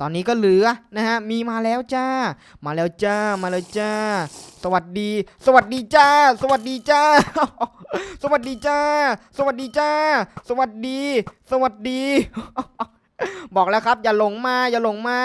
ตอนนี้ก็เหลือนะฮะ มีมาแล้วจ้า มาแล้วจ้า มาแล้วจ้า สวัสดี สวัสดีจ้า สวัสดีจ้า สวัสดีจ้า สวัสดีจ้า สวัสดี สวัสดี บอกแล้วครับ อย่าหลงมา อย่าหลงมา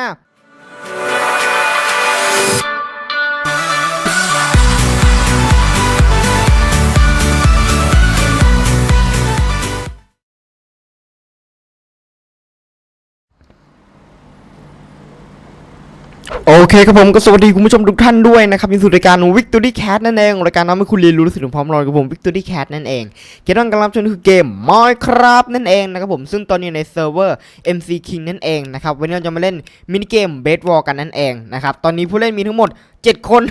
โอเคครับผมก็สวัสดีคุณผู้ชมทุกท่านด้วยนะครับยินดีสู่รายการ Victory Cat นั่นเองรายการน้ำให้คุณเรียนรู้รู้สึกถึงพร้อมรอยกับผม Victory Cat นั่นเองเกมที่กำลังชมคือเกม Minecraft นั่นเองนะครับผมซึ่งตอนนี้ในเซิร์ฟเวอร์ MC King นั่นเองนะครับวันนี้เราจะมาเล่นมินิเกม Bed War กันนั่นเองนะครับตอนนี้ผู้เล่นมีทั้งหมด 7 คน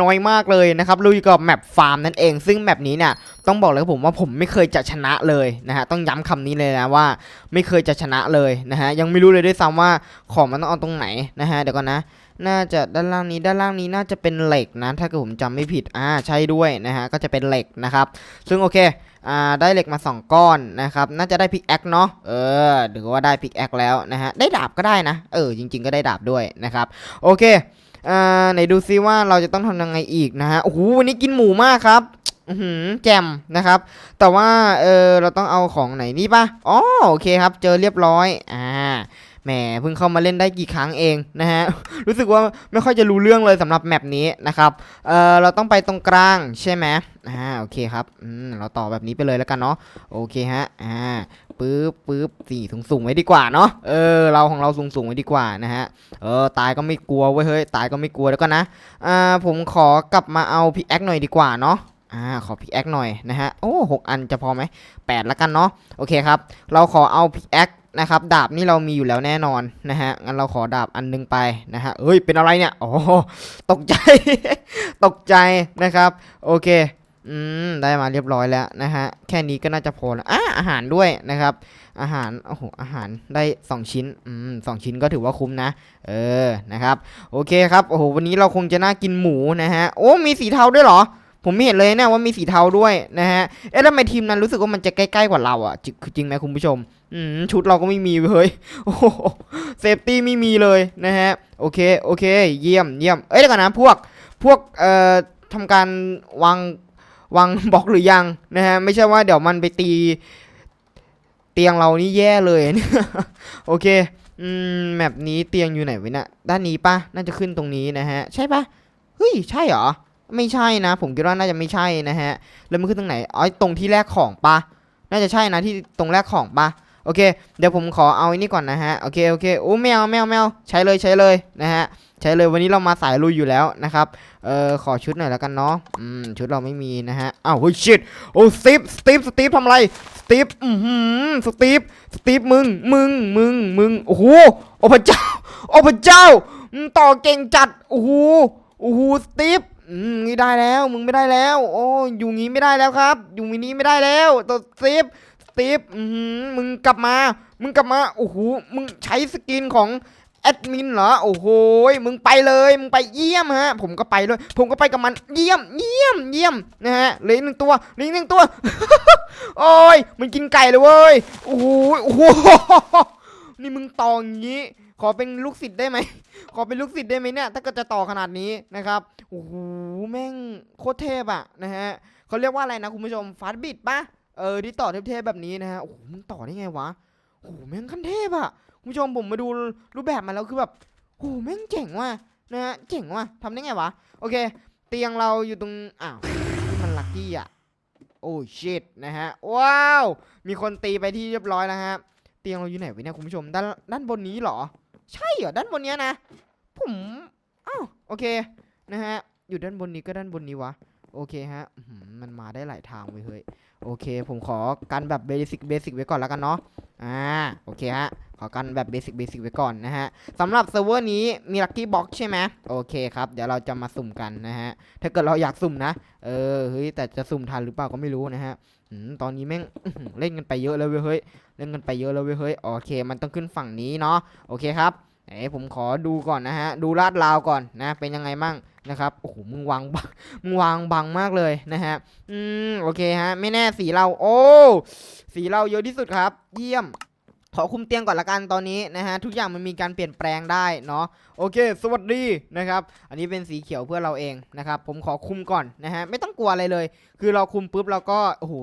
น้อยมากเลยนะครับลุยกับแมปฟาร์มนั่นเอง ซึ่งแมปนี้เนี่ยต้องบอกเลยครับผมว่าผมไม่เคยจะชนะเลยนะฮะต้องย้ำคำนี้เลยนะว่าไม่เคยจะชนะเลยนะฮะยังไม่รู้เลยด้วยซ้ำว่าของมันต้องเอาตรงไหนนะฮะเดี๋ยวก่อนนะน่าจะด้านล่างนี้ด้านล่างนี้น่าจะเป็นเหล็กนะ ถ้าเกิดผมจำไม่ผิดอ่าใช่ด้วยนะฮะก็จะเป็นเหล็กนะครับ ซึ่งโอเคอ่าได้เหล็กมา 2 ก้อนนะครับ น่าจะได้พิกแอคเนาะเออหรือว่าได้พิกแอคแล้วนะฮะได้ดาบก็ได้นะ เออจริง ๆ ก็ได้ดาบด้วยนะครับ โอเค อ่าไหนดูซิว่าเราจะต้องทำยังไงอีกนะฮะโอ้โหวันนี้กินหมูมากครับอือหือแจมนะครับ แต่ว่าเออเราต้องเอาของไหนนี่ปะอ๋อโอเคครับ เจอเรียบร้อย อ่า แหมเพิ่งเข้ามาเล่นได้กี่ครั้งเองนะฮะ รู้สึกว่าไม่ค่อยจะรู้เรื่องเลยสำหรับแมปนี้นะครับ เออเราต้องไปตรงกลางใช่ไหมอ่าโอเคครับอืมเราต่อแบบนี้ไปเลยแล้วกันเนาะโอเคฮะอ่าปึ๊บปึ๊บสี่สูงสูงไว้ดีกว่าเนาะเออเราของเราสูงสูงไว้ดีกว่านะฮะเออตายก็ไม่กลัวเว้ยเฮ้ยตายก็ไม่กลัวแล้วก็นะอ่าผมขอกลับมาเอาพิกแอคหน่อยดีกว่าเนาะอ่าขอพิกแอคหน่อยนะฮะโอ้หกอันจะพอไหมแปดแล้วกันเนาะโอเคครับ เราขอเอาพิกแอค นะครับ ดาบนี่เรามีอยู่แล้วแน่นอนนะฮะ งั้นเราขอดาบอันนึงไปนะฮะเอ้ย เป็นอะไรเนี่ยโอ้ตกใจ ตกใจนะครับ โอเค อืม ได้มาเรียบร้อยแล้วนะฮะ แค่นี้ก็น่าจะพอแล้วอะอาหารด้วยนะครับ อาหาร โอ้โห อาหารได้ 2 ชิ้น อืมสองชิ้นก็ถือว่าคุ้มนะ เออ นะครับ โอเคครับ โอ้โห วันนี้เราคงจะน่ากินหมูนะฮะ โอ้ มีสีเทาด้วยเหรอ ผมไม่เห็นเลยเนี่ยว่ามีสีเทาด้วยนะฮะ เอ๊ะทำไมทีมนั้นรู้สึกว่ามันจะใกล้ๆกว่าเราอะจริงคือจริงไหมคุณผู้ชม อืมชุดเราก็ไม่มีเว้ยโอ้เซฟตี้ไม่มีเลยนะฮะ โอเค โอเค เยี่ยมเยี่ยม เอ้ยเดี๋ยวก่อนนะพวก พวก เอ่อทำการวาง วางบล็อกหรือยังนะฮะ ไม่ใช่ว่าเดี๋ยวมันไปตี เตียงเรานี่แย่เลย โอเค อืม แมปนี้เตียงอยู่ไหนวะเนี่ยด้านนี้ปะน่าจะขึ้นตรงนี้นะฮะ ใช่ปะเฮ้ย ใช่เหรอ ไม่ใช่นะ ผมคิดว่าน่าจะไม่ใช่นะฮะ แล้วมันขึ้นตรงไหนอ๋อตรงที่แรกของปะน่าจะใช่นะที่ตรงแรกของปะโอเค เดี๋ยวผมขอเอาอันนี้ก่อนนะฮะ โอเค โอเคโอ้แมวแมวแมวใช้เลยใช้เลยนะฮะ ใช้เลยวันนี้เรามาสายลุยอยู่แล้วนะครับ เอ่อ ขอชุดหน่อยแล้วกันเนาะ อืม ชุดเราไม่มีนะฮะ อ้าวเฮ้ยชิตโอ้สตีฟสตีฟสตีฟทำอะไร สตีฟอือหือสตีฟสตีฟมึง มึง มึง มึง โอ้โห โอ้พระเจ้า โอ้พระเจ้าต่อเก่งจัด โอ้โห โอ้โห สตีฟ อืมนี่ได้แล้ว มึงไม่ได้แล้ว โอ้อยู่งี้ไม่ได้แล้วครับ อยู่มินี้ไม่ได้แล้วตัวสตีฟสตีฟอือหือมึงกลับมา มึงกลับมา โอ้โห มึงใช้สกินของแอดมินเหรอ โอ้โห มึงไปเลย มึงไปเยี่ยมฮะ ผมก็ไปเลยผมก็ไปกับมัน เยี่ยม เยี่ยม เยี่ยม นะฮะเหลือหนึ่งตัวเหลือหนึ่งตัว โอ้ย มันกินไก่เลยเว้ย โอ้โห โอ้โห นี่มึงตออย่างนี้ ขอเป็นลูกศิษย์ได้ไหม ขอเป็นลูกศิษย์ได้ไหมเนี่ย ถ้าเกิดจะต่อขนาดนี้นะครับ โอ้โห แม่งโคตรเทพอะนะฮะเขาเรียกว่าอะไรนะคุณผู้ชมฟาสบิดปะเออ ที่ต่อเทพๆแบบนี้นะฮะ โอ้โห มันต่อได้ไงวะ โอ้โห แม่งขั้นเทพอะคุณผู้ชมผมมาดูรูปแบบมาแล้วคือแบบ โอ้โห แม่งเจ๋งว่ะนะฮะ เจ๋งว่ะทำได้ไงวะ โอเค เตียงเราอยู่ตรง อ้าว มันลัคกี้อะโอ้ชิตนะฮะ ว้าว มีคนตีไปที่เรียบร้อยแล้วฮะ เตียงเราอยู่ไหนวะเนี่ยคุณผู้ชม ด้านด้านบนนี้เหรอ ใช่เหรอด้านบนเนี้ยนะ ผมอ้าวโอเคนะฮะอยู่ด้านบนนี้ก็ด้านบนนี้วะโอเคฮะมันมาได้หลายทางเว้ยเฮ้ยโอเค ผมขอกันแบบเบสิกเบสิกไว้ก่อนแล้วกันเนาะอ่าโอเคฮะขอกันแบบเบสิกเบสิกไว้ก่อนนะฮะสำหรับเซิร์ฟเวอร์นี้มีลัคกี้บ็อกใช่ไหมโอเคครับ เดี๋ยวเราจะมาสุ่มกันนะฮะถ้าเกิดเราอยากสุ่มนะเออเฮ้ยแต่จะสุ่มทันหรือเปล่าก็ไม่รู้นะฮะ ตอนนี้แม่งเล่นกันไปเยอะแล้วเว้ยเฮ้ยเล่นกันไปเยอะแล้วเว้ยเฮ้ยโอเค มันต้องขึ้นฝั่งนี้เนาะโอเคครับเอ้ผมขอดูก่อนนะฮะ ดูลาดราวก่อนนะ เป็นยังไงมั่งนะครับโอ้โหมึงวางบังมึงวางบังมากเลยนะฮะอืมโอเคฮะ ไม่แน่สีเรา โอ้ สีเราเยอะที่สุดครับ เยี่ยม ขอคุมเตียงก่อนละกันตอนนี้นะฮะทุกอย่างมันมีการเปลี่ยนแปลงได้เนาะโอเค สวัสดีนะครับอันนี้เป็นสีเขียวเพื่อเราเองนะครับผมขอคุมก่อนนะฮะไม่ต้องกลัวอะไรเลย คือเราคุมปุ๊บเราก็โอ้โห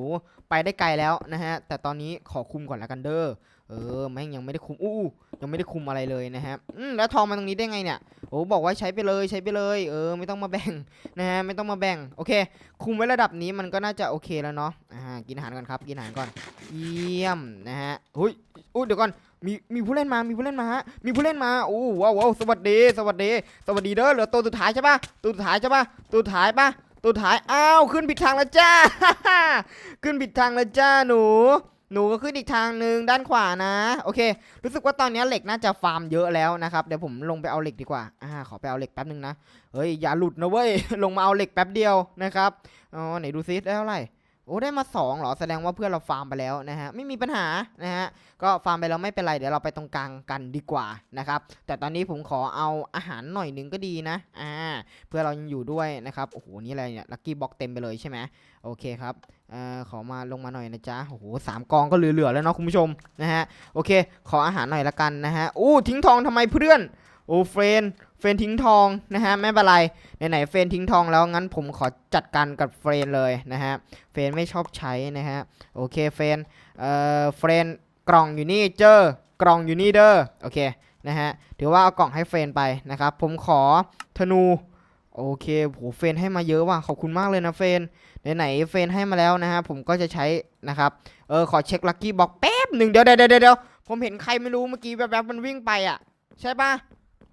ไปได้ไกลแล้วนะฮะแต่ตอนนี้ขอคุมก่อนละกันเด้อ เออแม่งยังไม่ได้คุมอู้ยังไม่ได้คุมอะไรเลยนะฮะอืมแล้วทองมาตรงนี้ได้ไงเนี่ยโอ้บอกว่าใช้ไปเลยใช้ไปเลยเออไม่ต้องมาแบ่งนะฮะไม่ต้องมาแบ่งโอเค คุมไว้ระดับนี้มันก็น่าจะโอเคแล้วเนาะอ่ากินอาหารก่อนครับกินอาหารก่อนเยี่ยมนะฮะอุ้ยอุ้เดี๋ยวก่อนมีมีผู้เล่นมา มีผู้เล่นมาฮะ มีผู้เล่นมา โอ้ว้าวว้าวสวัสดี สวัสดี สวัสดีเด้อ เหลือตัวสุดท้ายใช่ปะตัวสุดท้ายใช่ปะตัวสุดท้ายปะตัวสุดท้าย อ้าว ขึ้นผิดทางแล้วจ้า ขึ้นผิดทางแล้วจ้าหนู หนูก็ขึ้นอีกทางหนึ่งด้านขวานะ โอเค รู้สึกว่าตอนนี้เหล็กน่าจะฟาร์มเยอะแล้วนะครับ เดี๋ยวผมลงไปเอาเหล็กดีกว่า อ่า ขอไปเอาเหล็กแป๊บนึงนะ เฮ้ย อย่าหลุดนะเว้ย ลงมาเอาเหล็กแป๊บเดียวนะครับ อ๋อ ไหนดูซิได้เท่าไหร่ โอ้ได้มา2หรอแสดงว่าเพื่อนเราฟาร์มไปแล้วนะฮะไม่มีปัญหานะฮะก็ฟาร์มไปแล้วไม่เป็นไรเดี๋ยวเราไปตรงกลางกันดีกว่านะครับแต่ตอนนี้ผมขอเอาอาหารหน่อยนึงก็ดีนะอ่าเพื่อเรายังอยู่ด้วยนะครับโอ้โหนี่อะไรเนี่ยลัคกี้บ็อกเต็มไปเลยใช่ไหมโอเคครับเอ่อขอมาลงมาหน่อยนะจ๊ะโอ้โหสามกองก็เหลือๆแล้วเนาะคุณผู้ชมนะฮะโอเค ขออาหารหน่อยละกันนะฮะอู้ทิ้งทองทำไมเพื่อน โอ้เฟรนเฟรนทิ้งทองนะฮะไม่เป็นไรไหนๆเฟรนทิ้งทองแล้วงั้นผมขอจัดการกับเฟรนเลยนะฮะเฟรนไม่ชอบใช้นะฮะโอเคเฟรนเอ่อเฟรนกล่องอยู่นี่เจอกล่องอยู่นี่เด้อโอเคนะฮะถือว่าเอากล่องให้เฟรนไปนะครับผมขอธนูโอเคโหเฟนให้มาเยอะว่ะขอบคุณมากเลยนะเฟนไหนๆเฟนให้มาแล้วนะฮะผมก็จะใช้นะครับเออขอเช็คลัคกี้บอกแป๊บหนึ่งเดี๋ยวเดี๋ยวเดี๋ยวผมเห็นใครไม่รู้เมื่อกี้แบบแบบๆมันวิ่งไปอะ ใช่ปะ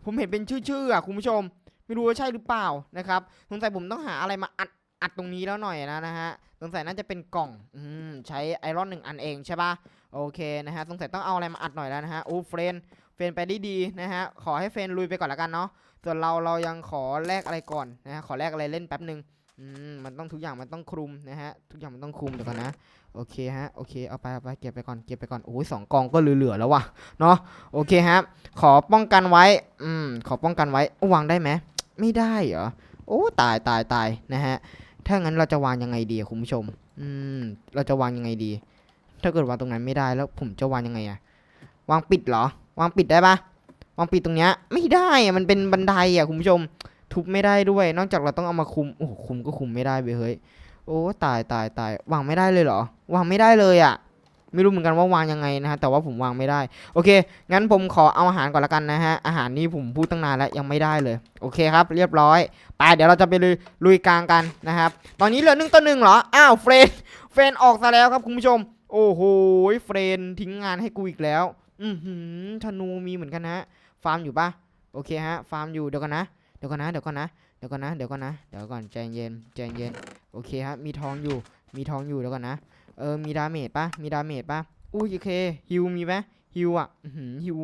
ผมเห็นเป็นชื่อๆอะคุณผู้ชม ไม่รู้ว่าใช่หรือเปล่านะครับสงสัยผมต้องหาอะไรมาอัดอัดตรงนี้แล้วหน่อยนะนะฮะสงสัยน่าจะเป็นกล่องอืมใช้ไอรอนหนึ่งอันเองใช่ปะโอเคนะฮะสงสัยต้องเอาอะไรมาอัดหน่อยแล้วนะฮะโอ้เฟรนเฟรนไปได้ดีนะฮะขอให้เฟรนลุยไปก่อนละกันเนาะส่วนเราเรายังขอแลกอะไรก่อนนะฮะขอแลกอะไรเล่นแป๊บหนึ่งอืมมันต้องทุกอย่างมันต้องคลุมนะฮะทุกอย่างมันต้องคลุมเดี๋ยวก่อนนะ โอเคฮะ โอเค เอาไปเอาไปเก็บไปก่อน เก็บไปก่อน โอ้ยสองกองก็เหลือๆแล้วว่ะเนาะ โอเคฮะ ขอป้องกันไว้ อืม ขอป้องกันไว้ วางได้ไหม ไม่ได้เหรอ โอ้ ตายตายตายนะฮะ ถ้างั้นเราจะวางยังไงดีคุณผู้ชม อืม เราจะวางยังไงดี ถ้าเกิดวางตรงนั้นไม่ได้แล้วผมจะวางยังไงอะวางปิดเหรอ วางปิดได้ปะวางปิดตรงเนี้ย ไม่ได้อะมันเป็นบันไดอะคุณผู้ชม ทุบไม่ได้ด้วย นอกจากเราต้องเอามาคุม โอ้คุมก็คุมไม่ได้เว้ยเฮ้ย โอ้ตายตายตายวางไม่ได้เลยเหรอ วางไม่ได้เลยอะไม่รู้เหมือนกันว่าวางยังไงนะฮะ แต่ว่าผมวางไม่ได้ โอเค งั้นผมขอเอาอาหารก่อนละกันนะฮะ อาหารนี่ผมพูดตั้งนานแล้วยังไม่ได้เลย โอเคครับ เรียบร้อย ไป เดี๋ยวเราจะไปลุยลุยกลางกันนะครับ ตอนนี้เหลือหนึ่งต่อหนึ่งเหรอ อ้าว เฟรน เฟรนออกซะแล้วครับคุณผู้ชม โอ้โห เฟรนทิ้งงานให้กูอีกแล้ว อือหือธนูมีเหมือนกันนะฟาร์มอยู่ปะโอเคฮะ ฟาร์มอยู่ เดี๋ยวกันนะ เดี๋ยวกันนะ เดี๋ยวกันนะ เดี๋ยวก่อนนะ เดี๋ยวก่อนนะ เดี๋ยวก่อนใจเย็นใจเย็น โอเคฮะมีทองอยู่ มีทองอยู่เดี๋ยวก่อนนะ เออ มีดาเมจปะมีดาเมจปะอุ้ยโอเค ฮิวมีไหมฮิวอะหือฮิว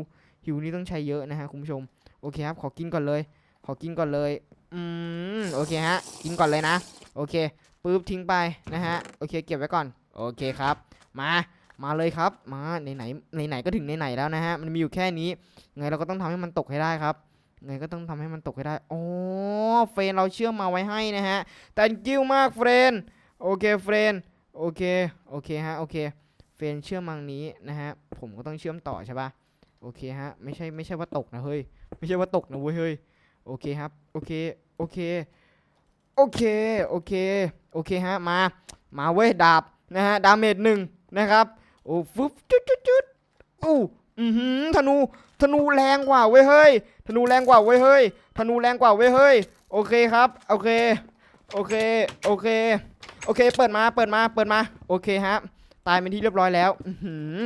ฮิวนี่ต้องใช้เยอะนะฮะคุณผู้ชม โอเคครับ ขอกินก่อนเลย ขอกินก่อนเลย อืม โอเคฮะ กินก่อนเลยนะ โอเค ปึ๊บทิ้งไปนะฮะ โอเค เก็บไว้ก่อน โอเคครับ มามาเลยครับ มาไหนไหนไหนไหนก็ถึงไหนไหนแล้วนะฮะ มันมีอยู่แค่นี้ ไงเราก็ต้องทำให้มันตกให้ได้ครับ ไงก็ต้องทำให้มันตกให้ได้โอ้เฟรนเราเชื่อมมาไว้ให้นะฮะ thank you มากเฟรนโอเคเฟรนโอเค โอเคฮะ โอเค เฟรนเชื่อมมังนี้นะฮะ ผมก็ต้องเชื่อมต่อใช่ปะโอเคฮะ ไม่ใช่ ไม่ใช่ว่าตกนะเฮ้ย ไม่ใช่ว่าตกนะเว้ย เฮ้ย โอเคครับ โอเค โอเค โอเค โอเค โอเคฮะ มา มาเว้ย ดาบนะฮะ ดาเมจหนึ่งนะครับ โอ้ฟึบจุดจุดจุดอู้ อือหือธนูธนูแรงกว่าเว้ยเฮ้ยธนูแรงกว่าเว้ยเฮ้ยธนูแรงกว่าเว้ยเฮ้ยโอเคครับโอเคโอเคโอเคโอเค เปิดมาเปิดมาเปิดมาโอเคฮะตายเป็นที่เรียบร้อยแล้วอือหือ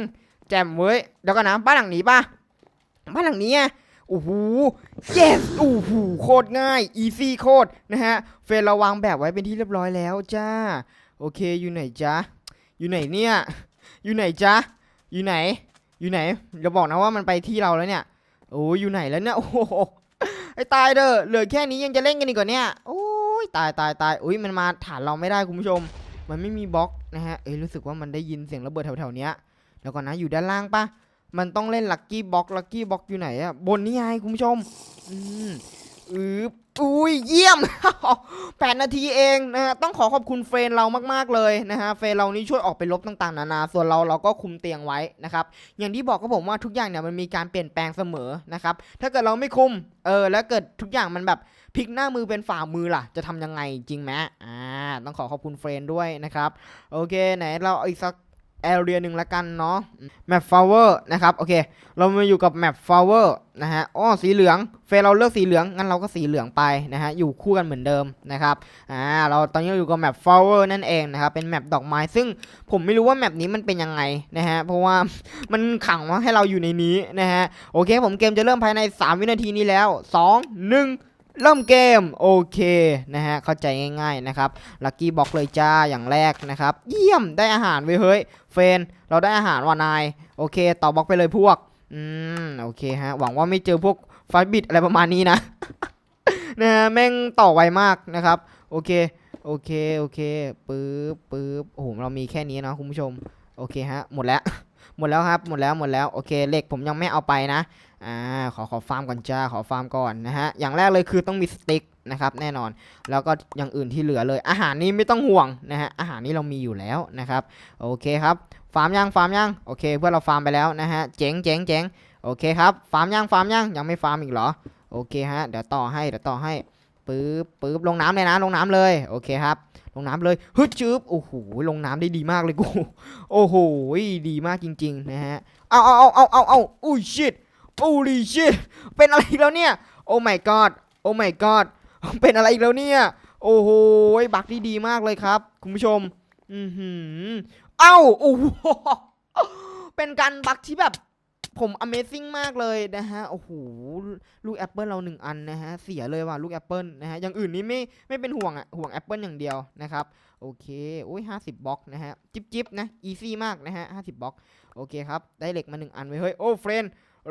แจ่มเว้ยเดี๋ยวก่อนนะบ้านหลังนี้ป่ะบ้านหลังนี้อะโอ้โห yes โอ้โห โคตรง่าย easy โคตรนะฮะ เฟรเราวางแบบไว้เป็นที่เรียบร้อยแล้วจ้า โอเค อยู่ไหนจ๊ะ อยู่ไหนเนี่ย อยู่ไหนจ๊ะ อยู่ไหน อยู่ไหนอย่าบอกนะว่ามันไปที่เราแล้วเนี่ยโอ้ยอยู่ไหนแล้วเนี่ยโอ้โหไอ้ตายเด้อเหลือแค่นี้ยังจะเล่นกันอีกกว่าเนี่ยโอ้ยตายตายตายอุ้ยมันมาฐานเราไม่ได้คุณผู้ชม มันไม่มีบล็อกนะฮะเอ้ยรู้สึกว่ามันได้ยินเสียงระเบิดแถวๆเนี้ยเดี๋ยวก่อนนะอยู่ด้านล่างปะมันต้องเล่นลัคกี้บล็อกลัคกี้บล็อกอยู่ไหนอะบนนี่ไงคุณผู้ชมอืมอืบ อุ้ยเยี่ยม แปดนาทีเองนะฮะต้องขอขอบคุณเฟรนเรามากๆเลยนะฮะเฟรนเรานี่ช่วยออกไปลบต่างๆนานาส่วนเราเราก็คุมเตียงไว้นะครับอย่างที่บอกก็ผมว่าทุกอย่างเนี่ยมันมีการเปลี่ยนแปลงเสมอนะครับถ้าเกิดเราไม่คุมเออแล้วเกิดทุกอย่างมันแบบพลิกหน้ามือเป็นฝ่ามือล่ะ จะทำยังไงจริงไหมอ่าต้องขอขอบคุณเฟรนด้วยนะครับโอเคไหนเราอีกสัก แอเรียหนึ่งละกันเนาะแมปฟลาวเวอร์นะครับโอเค เรามาอยู่กับแมปฟลาวเวอร์นะฮะอ๋อสีเหลืองเฟรเราเลือกสีเหลืองงั้นเราก็สีเหลืองไปนะฮะอยู่คู่กันเหมือนเดิมนะครับอ่าเราตอนนี้เราอยู่กับแมปฟลาวเวอร์นั่นเองนะครับเป็นแมปดอกไม้ซึ่งผมไม่รู้ว่าแมปนี้มันเป็นยังไงนะฮะเพราะว่ามันขังว่าให้เราอยู่ในนี้นะฮะโอเค ผมเกมจะเริ่มภายใน 3 วินาทีนี้แล้ว 2 1 เริ่มเกมโอเคนะฮะเข้าใจง่าย ๆนะครับลัคกี้บ็อกเลยจ้าอย่างแรกนะครับ เยี่ยมได้อาหารไว้ยเฮ้ยเฟนเราได้อาหารว่านายโอเคต่อบล็อกไปเลยพวกอืมโอเคฮะหวังว่าไม่เจอพวกไฟบิดอะไรประมาณนี้นะนะะแม่งต่อไวมากนะครับโอเคโอเคโอเคปึ๊บปึ๊บโอ้โหเรามีแค่นี้นะคุณผู้ชมโอเคฮะหมดแล้วหมดแล้วครับหมดแล้วหมดแล้วโอเคเหล็กผมยังไม่เอาไปนะ อ่าขอขอฟาร์มก่อนจ้าขอฟาร์มก่อนนะฮะอย่างแรกเลยคือต้องมีสติ๊กนะครับแน่นอนแล้วก็อย่างอื่นที่เหลือเลย อาหารนี้ไม่ต้องห่วงนะฮะอาหารนี้เรามีอยู่แล้วนะครับโอเคครับฟาร์มยังฟาร์มยังโอเคเพื่อเราฟาร์มไปแล้วนะฮะเจ๋งเจ๋งเจ๋งโอเคครับฟาร์มยังฟาร์มยังยังไม่ฟาร์มอีกเหรอโอเคฮะเดี๋ยวต่อให้เดี๋ยวต่อให้ปึ๊บปึ๊บลงน้ำเลยนะลงน้ำเลยโอเคครับลงน้ำเลยฮึดจืบโอ้โหลงน้ำได้ดีมากเลยกูโอ้โหดีมากจริงๆนะฮะเอาเอาเอาเอาเอาเอาอุ้ยชิต holy shit เป็นอะไรอีกแล้วเนี่ย โอ้ my god โอ้ my god เป็นอะไรอีกแล้วเนี่ย โอ้โหบักที่ดีมากเลยครับ คุณผู้ชม อือหือ เอ้าโอ้โหเป็นการบักที่แบบผม Amazing มากเลยนะฮะ โอ้โห ลูกแอปเปิลเราหนึ่งอันนะฮะ เสียเลยว่ะลูกแอปเปิลนะฮะ อย่างอื่นนี่ไม่ไม่เป็นห่วงอะห่วงแอปเปิลอย่างเดียวนะครับ โอเคโอ้ยห้าสิบบล็อกนะฮะ จิบจิบนะ อีซี่มากนะฮะห้าสิบบล็อก โอเคครับ ได้เหล็กมาหนึ่งอันไว้เฮ้ย โอ้เฟรน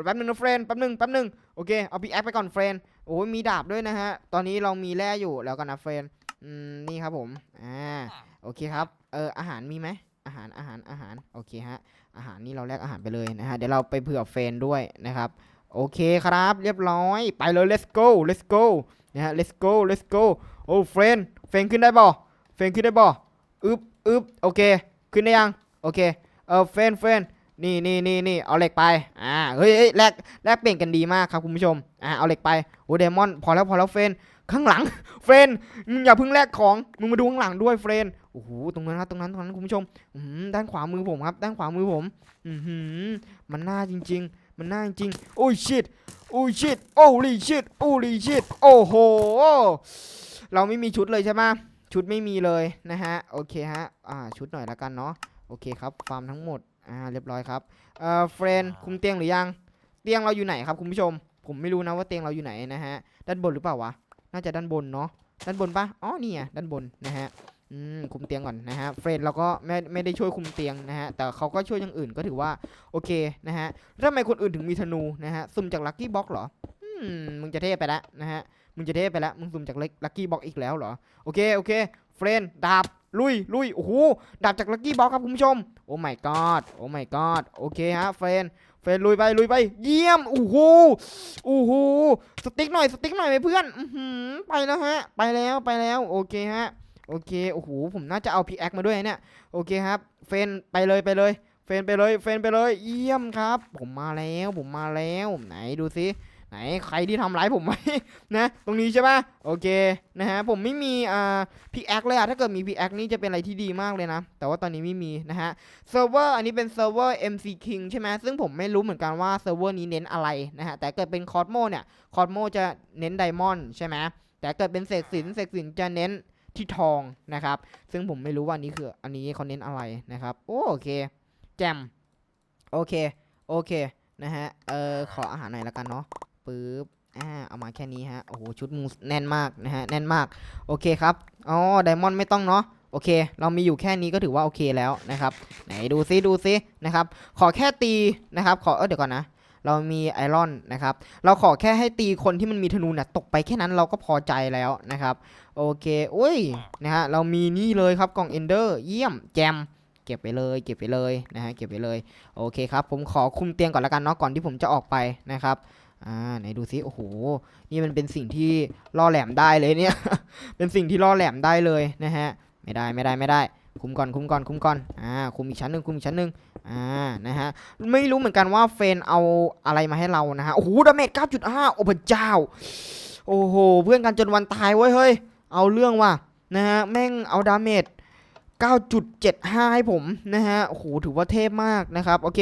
แป๊บนึงนะเฟรนแป๊บนึงแป๊บนึงโอเคเอาพีแอคไปก่อนเฟรนโอ้ยมีดาบด้วยนะฮะ ตอนนี้เรามีแร่อยู่แล้วกันนะเฟรนอืมนี่ครับผมอ่าโอเคครับเอออาหารมีไหมอาหารอาหารอาหารโอเคฮะอาหารนี่เราแลกอาหารไปเลยนะฮะเดี๋ยวเราไปเผื่อเฟรนด้วยนะครับโอเคครับ เรียบร้อยไปเลย let's go let's go นะฮะ let's go let's go โอ้เฟรนเฟรนขึ้นได้บ่เฟรนขึ้นได้บ่อึบอึบโอเค ขึ้นได้ยังโอเคเออเฟรนเฟรน นี่นี่นี่นี่เอาเหล็กไป อ่า เฮ้ยแลกแลกเปลี่ยนกันดีมากครับคุณผู้ชม อ่า เอาเหล็กไป โอ้เดมอน พอแล้วพอแล้วเฟน ข้างหลัง เฟน มึงอย่าเพิ่งแลกของ มึงมาดูข้างหลังด้วยเฟน โอ้โห ตรงนั้นครับตรงนั้นตรงนั้นคุณผู้ชมด้านขวามือผมครับ ด้านขวามือผม อือหือมันน่าจริง ๆ มันน่าจริง โอ้ยชิตโอ้ยชิตโอ้ลีชิตโอ้ลีชิตโอ้โห เราไม่มีชุดเลยใช่ไหมชุดไม่มีเลยนะฮะ โอเคฮะ อ่า ชุดหน่อยละกันเนาะ โอเคครับ ฟาร์มทั้งหมด อ่าเรียบร้อยครับเอ่อเฟรนคุมเตียงหรือยัง เตียงเราอยู่ไหนครับคุณผู้ชม ผมไม่รู้นะว่าเตียงเราอยู่ไหนนะฮะด้านบนหรือเปล่าวะน่าจะด้านบนเนาะด้านบนปะอ๋อนี่ไงด้านบนนะฮะอืมคุมเตียงก่อนนะฮะเฟรนเราก็ไม่ไม่ได้ช่วยคุมเตียงนะฮะแต่เขาก็ช่วยอย่างอื่นก็ถือว่าโอเคนะฮะแล้วทำไมคนอื่นถึงมีธนูนะฮะสุ่มจากลัคกี้บ็อกเหรออืมมึงจะเทไปแล้วนะฮะมึงจะเทไปแล้วมึงสุ่มจากลัคกี้บ็อกอีกแล้วเหรอโอเคโอเคเฟรนดาบ ลุยลุยโอ้โหดาบจากลัคกี้บ็อกครับคุณผู้ชม โอ้ my god โอ้ my god โอเคฮะเฟนเฟนลุยไปลุยไป เยี่ยมโอ้โหโอ้โหสติ๊กหน่อยสติ๊กหน่อยไหมเพื่อนอืไปแล้วฮะ ไปแล้วไปแล้วโอเคฮะโอเคโอ้โหผมน่าจะเอาพีแอคมาด้วยเนี่ยโอเคครับ เฟนไปเลยไปเลยเฟนไปเลยเฟนไปเลย เยี่ยมครับ ผมมาแล้วผมมาแล้วไหนดูซิ ไหนใครที่ทำร้ายผมไว้นะ ตรงนี้ใช่ปะโอเคนะฮะผมไม่มีอ่าพีแอคเลยอะถ้าเกิดมีพีแอคนี่จะเป็นอะไรที่ดีมากเลยนะ แต่ว่าตอนนี้ไม่มีนะฮะเซิร์ฟเวอร์อันนี้เป็นเซิร์ฟเวอร์ MC King ใช่ไหมซึ่งผมไม่รู้เหมือนกันว่าเซิร์ฟเวอร์นี้เน้นอะไรนะฮะแต่เกิดเป็นคอ s โมเนี่ยคอ s โมจะเน้นไดมอนด์ใช่ไหมแต่เกิดเป็นเสกสินเสกสินจะเน้นที่ทองนะครับ ซึ่งผมไม่รู้ว่านี้คืออันนี้เขาเน้นอะไรนะครับโอโอเค แจมโอเค โอเคนะฮะ เออขออาหารหน่อยละกันเนาะ ปึ๊บอ่าเอามาแค่นี้ฮะโอ้โหชุดมูแน่นมากนะฮะแน่นมากโอเคครับอ๋อไดมอนด์ไม่ต้องเนาะโอเค เรามีอยู่แค่นี้ก็ถือว่าโอเคแล้วนะครับไหนดูซิดูซินะครับขอแค่ตีนะครับขอเออเดี๋ยวก่อนนะเรามีไอรอนนะครับ เราขอแค่ให้ตีคนที่มันมีธนูน่ะตกไปแค่นั้นเราก็พอใจแล้วนะครับ โอเคอุ้ยนะฮะเรามีนี่เลยครับกล่องเอนเดอร์เยี่ยมแจมเก็บไปเลยเก็บไปเลยนะฮะเก็บไปเลยโอเคครับผมขอคุมเตียงก่อนละกันเนาะก่อนที่ผมจะออกไปนะครับ อ่าไหนดูซิโอ้โห นี่มันเป็นสิ่งที่ล่อแหลมได้เลยเนี่ย เป็นสิ่งที่ล่อแหลมได้เลยนะฮะ ไม่ได้ไม่ได้ไม่ได้ คุมก่อนคุมก่อนคุมก่อน อ่า คุมอีกชั้นหนึ่งคุมอีกชั้นหนึ่งอ่า นะฮะ ไม่รู้เหมือนกันว่าเฟนเอาอะไรมาให้เรานะฮะ โอ้โห ดาเมจ9.5โอ้พระเจ้า โอ้โห เพื่อนกันจนวันตายเว้ยเฮ้ย เอาเรื่องว่ะ นะฮะ แม่งเอาดาเมจ9.75 ให้ผมนะฮะ โอ้โห ถือว่าเทพมากนะครับ โอเค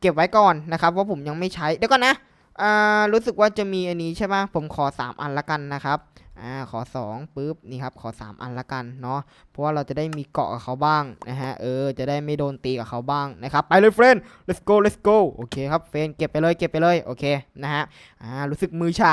เก็บไว้ก่อนนะครับ ว่าผมยังไม่ใช้ เดี๋ยวก่อนนะ อ่ารู้สึกว่าจะมีอันนี้ใช่ปะผมขอ 3 อันละกันนะครับอ่าขอ 2ปุ๊บนี่ครับขอ 3 อันละกันเนาะเพราะว่าเราจะได้มีเกาะกับเขาบ้างนะฮะเออจะได้ไม่โดนตีกับเขาบ้างนะครับไปเลยเฟรน let's go let's go โอเคครับเฟรนเก็บไปเลยเก็บไปเลยโอเคนะฮะอ่ารู้สึกมือชา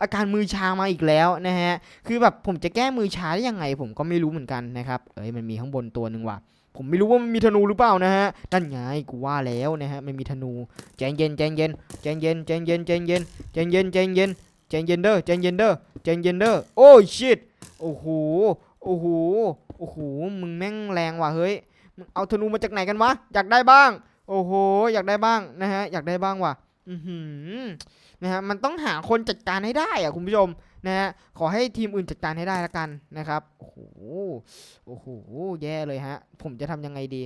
อาการมือชามาอีกแล้วนะฮะคือแบบผมจะแก้มือชาได้ยังไงผมก็ไม่รู้เหมือนกันนะครับเอ้ยมันมีข้างบนตัวหนึ่งว่ะ ผมไม่รู้ว่ามันมีธนูหรือเปล่านะฮะนั่นไงกูว่าแล้วนะฮะมันมีธนูใจเย็นใจเย็นใจเย็นใจเย็นใจเย็นใจเย็นใจเย็นใจเย็นเด้อใจเย็นเด้อใจเย็นเด้อโอ้ยชิตโอ้โหโอ้โหโอ้โหมึงแม่งแรงว่ะเฮ้ยมึงเอาธนูมาจากไหนกันวะอยากได้บ้าง โอ้โหอยากได้บ้างนะฮะอยากได้บ้างว่ะอือหือนะฮะมันต้องหาคนจัดการให้ได้อะคุณผู้ชม นะฮะขอให้ทีมอื่นจัดการให้ได้ละกันนะครับโอ้โหโอ้โหแย่เลยฮะ ผมจะทำยังไงดี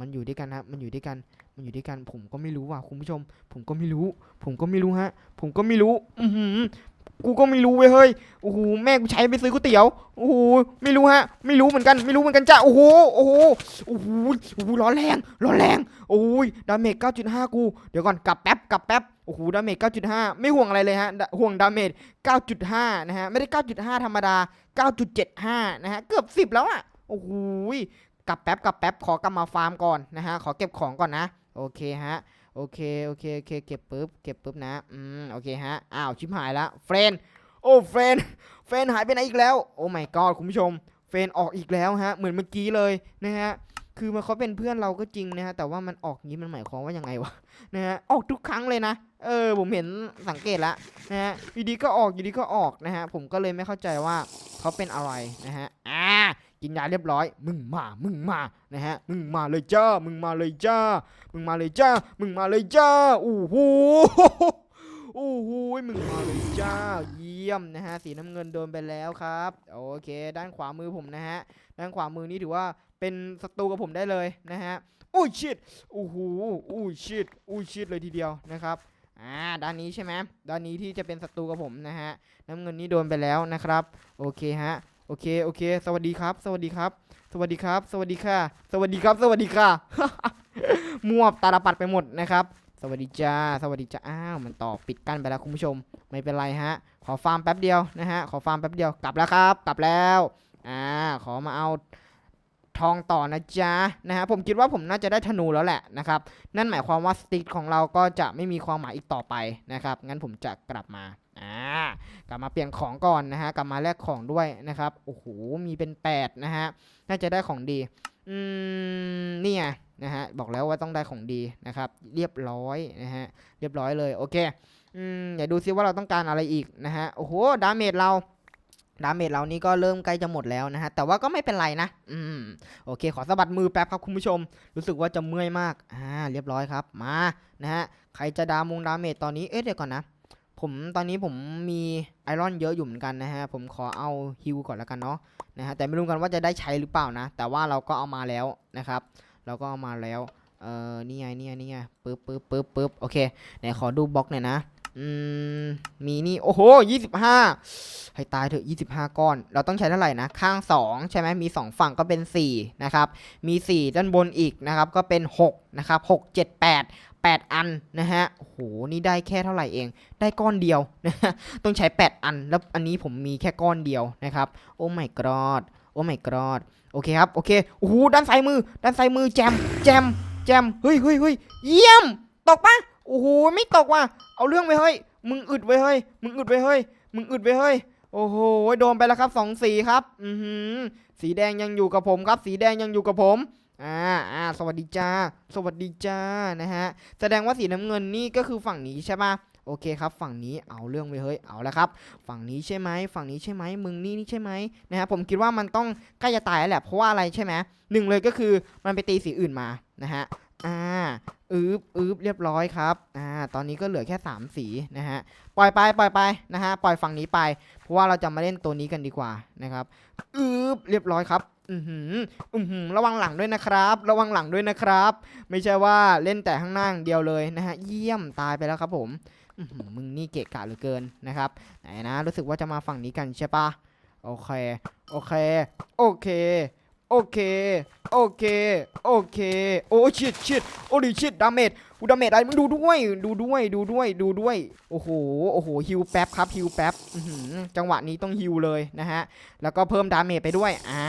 มันอยู่ด้วยกันฮะมันอยู่ด้วยกัน มันอยู่ด้วยกัน ผมก็ไม่รู้ว่ะคุณผู้ชม ผมก็ไม่รู้ ผมก็ไม่รู้ฮะ ผมก็ไม่รู้ อื กูก็ไม่รู้เว้ยเฮ้ยโอ้โหแม่กูใช้ไปซื้อก๋วยเตี๋ยวโอ้โหไม่รู้ฮะ ไม่รู้เหมือนกันไม่รู้เหมือนกันจ้ะโอ้โหโอ้โหโอ้โหโอ้โหร้อนแรงร้อนแรงโอ้ยดาเมจ9.5 กู เดี๋ยวก่อนกลับแป๊บกลับแป๊บโอ้โหดาเมจ9.5 ไม่ห่วงอะไรเลยฮะห่วงดาเมจ9.5 นะฮะไม่ได้ 9.5 ธรรมดา 9.75 นะฮะเกือบ10 แล้วอะโอ้โหกลับแป๊บกลับแป๊บขอกลับมาฟาร์มก่อนนะฮะขอเก็บของก่อนนะโอเคฮะ โอเค โอเค โอเค เก็บปุ๊บ เก็บปุ๊บนะ อืม โอเคฮะ อ้าว ชิบหายละเฟรน โอ้ เฟรน เฟรนหายไปไหนอีกแล้ว โอ้ my god คุณผู้ชม เฟรนออกอีกแล้วฮะ เหมือนเมื่อกี้เลยนะฮะ คือมันเขาเป็นเพื่อนเราก็จริงนะฮะ แต่ว่ามันออกงี้มันหมายความว่ายังไงวะ นะฮะ ออกทุกครั้งเลยนะ เออ ผมเห็นสังเกตแล้วนะฮะอยู่ดีก็ออกอยู่ดีก็ออกนะฮะ ผมก็เลยไม่เข้าใจว่าเขาเป็นอะไรนะฮะอ่า กินยาเรียบร้อย มึงมา มึงมานะฮะ มึงมาเลยจ้า มึงมาเลยจ้า มึงมาเลยจ้า มึงมาเลยจ้าโอ้โหโอ้โหมึงมาเลยจ้า เยี่ยมนะฮะ สีน้ำเงินโดนไปแล้วครับ โอเค ด้านขวามือผมนะฮะ ด้านขวามือนี้ถือว่าเป็นศัตรูกับผมได้เลยนะฮะ โอ้ชิตโอ้โหโอ้ชิตโอ้ชิตเลยทีเดียวนะครับอ่าด้านนี้ใช่ไหมด้านนี้ที่จะเป็นศัตรูกับผมนะฮะ น้ำเงินนี้โดนไปแล้วนะครับ โอเคฮะ โอเคโอเค สวัสดีครับ สวัสดีครับ สวัสดีครับ สวัสดีค่ะ สวัสดีครับ สวัสดีค่ะมั่วตาลปัดไปหมดนะครับ สวัสดีจ้า สวัสดีจ้า อ้าวมันต่อปิดกั้นไปแล้วคุณผู้ชม ไม่เป็นไรฮะ ขอฟาร์มแป๊บเดียวนะฮะ ขอฟาร์มแป๊บเดียว กลับแล้วครับ กลับแล้ว อ่า ขอมาเอา ทองต่อนะจ๊ะนะฮะผมคิดว่าผมน่าจะได้ธนูแล้วแหละนะครับ นั่นหมายความว่าสติ๊กของเราก็จะไม่มีความหมายอีกต่อไปนะครับ งั้นผมจะกลับมาอ่ากลับมาเปลี่ยนของก่อนนะฮะกลับมาแลกของด้วยนะครับโอ้โหมีเป็น 8 นะฮะน่าจะได้ของดีอืมนี่ไงนะฮะบอกแล้วว่าต้องได้ของดีนะครับ เรียบร้อยนะฮะเรียบร้อยเลยโอเคอืมอย่าดูซิว่าเราต้องการอะไรอีกนะฮะโอ้โหดาเมจเรา ดาเมจเรานี่ก็เริ่มใกล้จะหมดแล้วนะฮะ แต่ว่าก็ไม่เป็นไรนะ อืม โอเค ขอสะบัดมือแป๊บครับคุณผู้ชม รู้สึกว่าจะเมื่อยมาก อ่า เรียบร้อยครับ มา นะฮะ ใครจะดามงดาเมจตอนนี้ เอ๊ะเดี๋ยวก่อนนะ ผมตอนนี้ผมมีไอรอนเยอะอยู่เหมือนกันนะฮะ ผมขอเอาฮิวก่อนแล้วกันเนาะ นะฮะ แต่ไม่รู้กันว่าจะได้ใช้หรือเปล่านะ แต่ว่าเราก็เอามาแล้วนะครับ เราก็เอามาแล้ว เอ่อ นี่ไง นี่ไง นี่ไงปึ๊บปึ๊บปึ๊บปึ๊บโอเค ไหนขอดูบล็อกหน่อยนะ อืม มีนี่โอ้โหยี่สิบห้าให้ตายเถอะยี่สิบห้าก้อน เราต้องใช้เท่าไหร่นะ ข้างสองใช่ไหมมีสองฝั่งก็เป็นสี่นะครับ มีสี่ด้านบนอีกนะครับ ก็เป็นหกนะครับหกเจ็ดแปดแปดอันนะฮะ โอ้โห นี่ได้แค่เท่าไหร่เอง ได้ก้อนเดียวนะฮะ ต้องใช้แปดอัน แล้วอันนี้ผมมีแค่ก้อนเดียวนะครับ โอ้ my god โอ้ my god โอเคครับ โอเค โอ้โห ด้านซ้ายมือ ด้านซ้ายมือแจม แจม แจม เฮ้ยเฮ้ยเฮ้ยเยี่ยม ตกปะ โอ้โหไม่ตกว่ะเอาเรื่องไปเฮ้ยมึงอึดไว้เฮ้ยมึงอึดไว้เฮ้ยมึงอึดไว้เฮ้ยโอ้โหโดนไปแล้วครับสองสีครับอือหือสีแดงยังอยู่กับผมครับ สีแดงยังอยู่กับผมอ่าอ่าสวัสดีจ้า สวัสดีจ้านะฮะแสดงว่าสีน้ำเงินนี่ก็คือฝั่งนี้ใช่ปะโอเคครับ ฝั่งนี้เอาเรื่องไปเฮ้ยเอาแล้วครับ ฝั่งนี้ใช่ไหมฝั่งนี้ใช่ไหมมึงนี่นี่ใช่ไหมนะฮะผมคิดว่ามันต้องใกล้จะตายแล้วแหละเพราะว่าอะไรใช่ไหมหนึ่งเลยก็คือมันไปตีสีอื่นมานะฮะ อ่าอึบอึบเรียบร้อยครับ อ่า ตอนนี้ก็เหลือแค่ 3 สีนะฮะ ปล่อยไป ปล่อยไปนะฮะ ปล่อยฝั่งนี้ไป เพราะว่าเราจะมาเล่นตัวนี้กันดีกว่านะครับอึบเรียบร้อยครับ อือหือ อือหือ ระวังหลังด้วยนะครับ ระวังหลังด้วยนะครับ ไม่ใช่ว่าเล่นแต่ข้างหน้างเดียวเลยนะฮะ เยี่ยมตายไปแล้วครับผม อือหือ มึงนี่เกะกะเหลือเกินนะครับ ไหนนะ รู้สึกว่าจะมาฝั่งนี้กันใช่ปะโอเค โอเค โอเค โอเค โอเค โอเค โอ้ชิดชิดโอ้ดิชิดดาเมจอูดาเมจอะไรมึงดูด้วย ดูด้วย ดูด้วย ดูด้วย โอ้โห โอ้โห ฮิวแป๊บครับฮิวแป๊บอือหือจังหวะนี้ต้องฮิวเลยนะฮะ แล้วก็เพิ่มดาเมจไปด้วย อ่า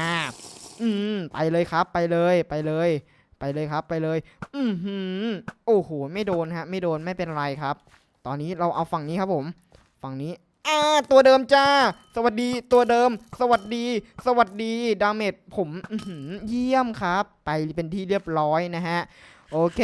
อืม ไปเลยครับ ไปเลย ไปเลย ไปเลยครับ ไปเลย อือหือ โอ้โห ไม่โดนฮะ ไม่โดน ไม่เป็นไรครับ ตอนนี้เราเอาฝั่งนี้ครับผม ฝั่งนี้ อ่าตัวเดิมจ้า สวัสดีตัวเดิม สวัสดี สวัสดีดาเมจผมเยี่ยมครับ ไปเป็นที่เรียบร้อยนะฮะ โอเค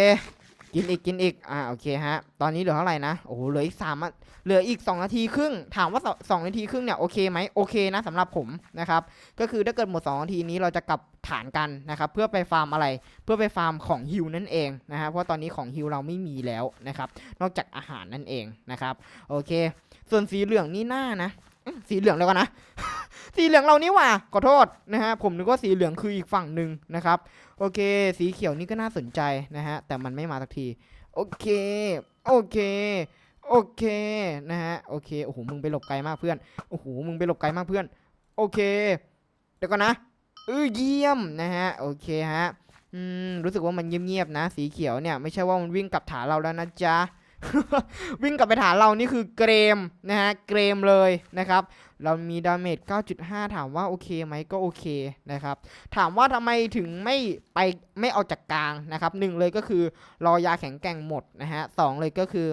กินอีกกินอีกอ่าโอเคฮะ ตอนนี้เหลือเท่าไหร่นะ โอ้โหเหลืออีกสามอะ เหลืออีก 2 นาทีครึ่ง ถามว่าสองนาทีครึ่งเนี่ยโอเคไหมโอเคนะสำหรับผมนะครับ ก็คือถ้าเกิดหมด 2 นาทีนี้เราจะกลับฐานกันนะครับ เพื่อไปฟาร์มอะไร เพื่อไปฟาร์มของฮิวนั่นเองนะฮะเพราะตอนนี้ของฮิวเราไม่มีแล้วนะครับ นอกจากอาหารนั่นเองนะครับ โอเค ส่วนสีเหลืองนี่หน้านะเอ๊ะสีเหลืองแล้วกันนะ สีเหลืองเรานี่หว่า ขอโทษนะฮะ ผมนึกว่าสีเหลืองคืออีกฝั่งหนึ่งนะครับ โอเค สีเขียวนี่ก็น่าสนใจนะฮะ แต่มันไม่มาสักที โอเค โอเค โอเคนะฮะโอเคโอ้โหมึงไปหลบไกลมากเพื่อนโอ้โหมึงไปหลบไกลมากเพื่อน โอเค เดี๋ยวก่อนนะเออเยี่ยมนะฮะโอเคฮะอืมรู้สึกว่ามันเงียบๆนะ สีเขียวเนี่ยไม่ใช่ว่ามันวิ่งกลับฐานเราแล้วนะจ๊ะวิ่งกลับไปฐานเรานี่คือเกรมนะฮะเกรมเลยนะครับ เรามีดาเมจ 9.5 ถามว่าโอเคไหมก็โอเคนะครับ ถามว่าทำไมถึงไม่ไปไม่เอาจากกลางนะครับหนึ่งเลยก็คือรอยาแข็งแกร่งหมดนะฮะสองเลยก็คือ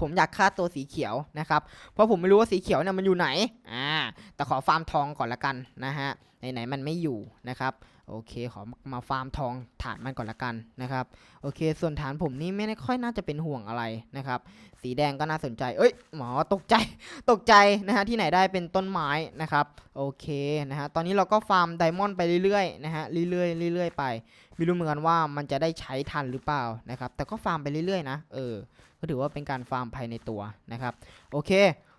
ผมอยากฆ่าตัวสีเขียวนะครับ เพราะผมไม่รู้ว่าสีเขียวเนี่ยมันอยู่ไหน อ่า แต่ขอฟาร์มทองก่อนละกันนะฮะ ไหนๆมันไม่อยู่นะครับ โอเค ขอมาฟาร์มทองฐานมันก่อนละกันนะครับ โอเค ส่วนฐานผมนี่ไม่ได้ค่อยน่าจะเป็นห่วงอะไรนะครับ สีแดงก็น่าสนใจ เอ้ย หมอตกใจ ตกใจนะฮะ ที่ไหนได้เป็นต้นไม้นะครับ โอเคนะฮะ ตอนนี้เราก็ฟาร์มไดมอนด์ไปเรื่อยๆนะฮะ เรื่อยๆเรื่อยๆไป ไม่รู้เหมือนกันว่ามันจะได้ใช้ทันหรือเปล่านะครับ แต่ก็ฟาร์มไปเรื่อยๆนะ เออ ก็ถือว่าเป็นการฟาร์มภายในตัวนะครับ โอเค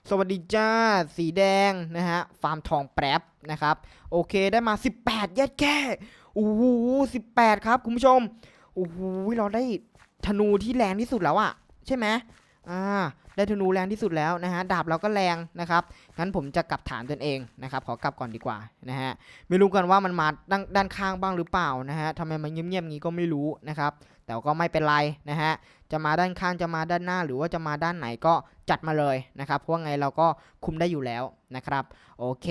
สวัสดีจ้า สีแดงนะฮะ ฟาร์มทองแป๊บนะครับ โอเคได้มา 18ยัดแก่โอ้โห18ครับ คุณผู้ชม โอ้โหเราได้ธนูที่แรงที่สุดแล้วอะใช่ไหมอ่า ได้ธนูแรงที่สุดแล้วนะฮะ ดาบเราก็แรงนะครับ งั้นผมจะกลับฐานตนเองนะครับ ขอกลับก่อนดีกว่านะฮะ ไม่รู้กันว่ามันมาด้านด้านข้างบ้างหรือเปล่านะฮะทำไมมันเงียบๆงี้ก็ไม่รู้นะครับ แต่ก็ไม่เป็นไรนะฮะ จะมาด้านข้างจะมาด้านหน้า หรือว่าจะมาด้านไหนก็จัดมาเลยนะครับ เพราะว่าไงเราก็คุมได้อยู่แล้วนะครับ โอเค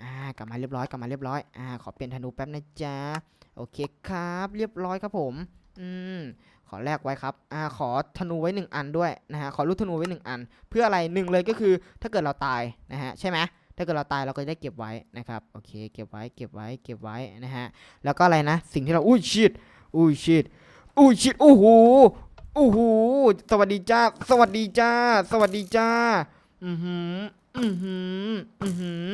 อ่ากลับมาเรียบร้อยกลับมาเรียบร้อยอ่าขอเปลี่ยนธนูแป๊บนะจ๊ะโอเคครับ เรียบร้อยครับผมอืมขอแลกไว้ครับอ่าขอธนูไว้หนึ่งอันด้วยนะฮะขอลูกธนูไว้หนึ่งอัน เพื่ออะไรหนึ่งเลยก็คือถ้าเกิดเราตายนะฮะใช่ไหมถ้าเกิดเราตายเราก็จะได้เก็บไว้นะครับโอเคเก็บไว้เก็บไว้เก็บไว้นะฮะแล้วก็อะไรนะสิ่งที่เราอุ้ยชิดอุ้ยชิดอุ้ยชิดโอ้โห โอ้โหสวัสดีจ้า สวัสดีจ้า สวัสดีจ้า อือหือ อือหือ อือหือ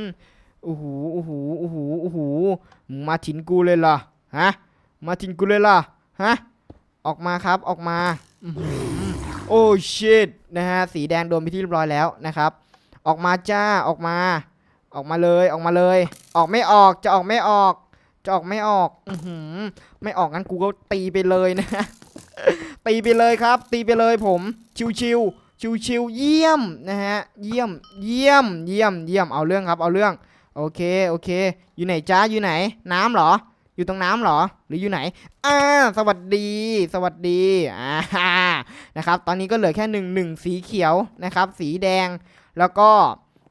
โอ้โหโอ้โหโอ้โหโอ้โหมึงมาถินกูเลยล่ะฮะ มาถินกูเลยล่ะฮะ ออกมาครับออกมาอื้อหือโอ้ชิตนะฮะ สีแดงโดนไปที่เรียบร้อยแล้วนะครับ ออกมาจ้าออกมา ออกมาเลยออกมาเลย ออกไม่ออกจะออกไม่ออก จะออกไม่ออก อือหือ ไม่ออกงั้นกูก็ตีไปเลยนะ ตีไปเลยครับ ตีไปเลยผม ชิวชิวชิวชิวๆเยี่ยมนะฮะ เยี่ยม เยี่ยม เยี่ยม เยี่ยม เอาเรื่องครับ เอาเรื่อง โอเค โอเค อยู่ไหนจ้า อยู่ไหน น้ำเหรอ อยู่ตรงน้ำเหรอ หรืออยู่ไหน อ่า สวัสดี สวัสดี อ่า นะครับ ตอนนี้ก็เหลือแค่หนึ่งหนึ่งสีเขียวนะครับ สีแดง แล้วก็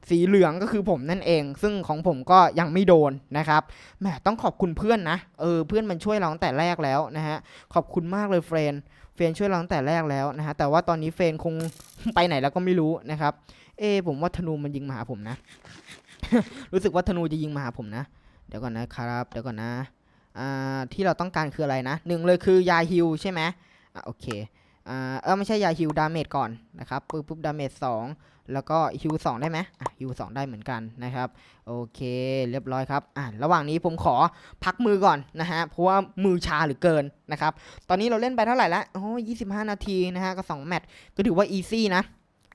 สีเหลืองก็คือผมนั่นเอง ซึ่งของผมก็ยังไม่โดนนะครับแหมต้องขอบคุณเพื่อนนะ เออ เพื่อนมันช่วยเราตั้งแต่แรกแล้วนะฮะ ขอบคุณมากเลยเฟรน เฟนช่วยเราตั้งแต่แรกแล้วนะฮะแต่ว่าตอนนี้เฟนคงไปไหนแล้วก็ไม่รู้นะครับ เอผมว่าธนูมันยิงมาหาผมนะ รู้สึกว่าธนูจะยิงมาหาผมนะ เดี๋ยวก่อนนะครับ เดี๋ยวก่อนนะ อ่าที่เราต้องการคืออะไรนะหนึ่งเลยคือยาฮิลใช่ไหมอะโอเค อ่าเออไม่ใช่ยาฮิวดาเมจก่อนนะครับปุ๊บปุ๊บดาเมจสองแล้วก็ฮิวสองได้ไหมอะฮิวสองได้เหมือนกันนะครับโอเคเรียบร้อยครับอะระหว่างนี้ผมขอพักมือก่อนนะฮะเพราะว่ามือชาหรือเกินนะครับตอนนี้เราเล่นไปเท่าไหร่ละโอ้ยี่สิบห้านาทีนะฮะก็สองแมตช์ก็ถือว่าอีซี่นะ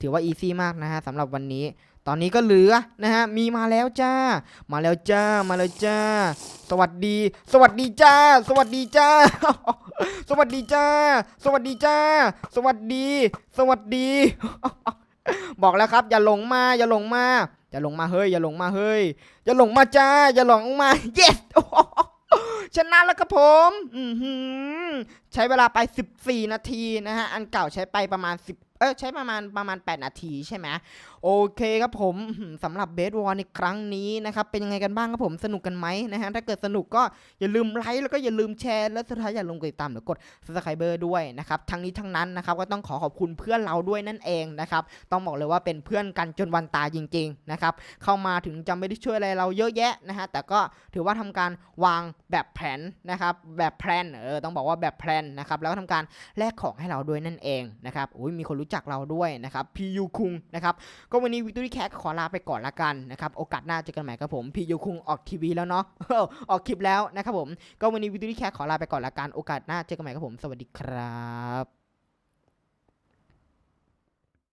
ถือว่าอีซี่มากนะฮะสำหรับวันนี้ ตอนนี้ก็เหลือนะฮะมีมาแล้วจ้า มาแล้วจ้ามาแล้วจ้า สวัสดี สวัสดีจ้า สวัสดีจ้า สวัสดีจ้า สวัสดีจ้า สวัสดี สวัสดี บอกแล้วครับ อย่าหลงมาอย่าหลงมาอย่าหลงมาเฮ้ยอย่าหลงมาเฮ้ยอย่าหลงมาจ้า อย่าหลงมา yes ชนะแล้วครับผมใช้เวลาไป 14 นาทีนะฮะ อันเก่าใช้ไปประมาณ10 เออใช้ประมาณประมาณ 8 นาทีใช่ไหมโอเคครับผมอื้อหือสำหรับเบสวอลในครั้งนี้นะครับเป็นยังไงกันบ้างครับผมสนุกกันไหมนะฮะถ้าเกิดสนุกก็อย่าลืมไลค์แล้วก็อย่าลืมแชร์และสุดท้ายอย่าลืมกดติดตามหรือกด subscribe ด้วยนะครับทั้งนี้ทั้งนั้นนะครับก็ต้องขอขอบคุณเพื่อนเราด้วยนั่นเองนะครับต้องบอกเลยว่าเป็นเพื่อนกันจนวันตายจริงๆนะครับเข้ามาถึงจะไม่ได้ช่วยอะไรเราเยอะแยะนะฮะแต่ก็ถือว่าทำการวางแบบแผนนะครับแบบแพลนเออต้องบอกว่าแบบแพลนนะครับแล้วก็ทำการแลกของให้เราด้วยนั่นเองนะครับอุ้ยมีคนรู้จักเราด้วยนะครับพียูคุงนะครับก็วันนี้วิตูรี่แคสขอลาไปก่อนละกันนะครับโอกาสหน้าเจอกันใหม่ครับผมพียูคุงออกทีวีแล้วเนาะออกคลิปแล้วนะครับผมก็วันนี้วิตูรี่แคสขอลาไปก่อนละกันโอกาสหน้าเจอกันใหม่ครับผมสวัสดีครับ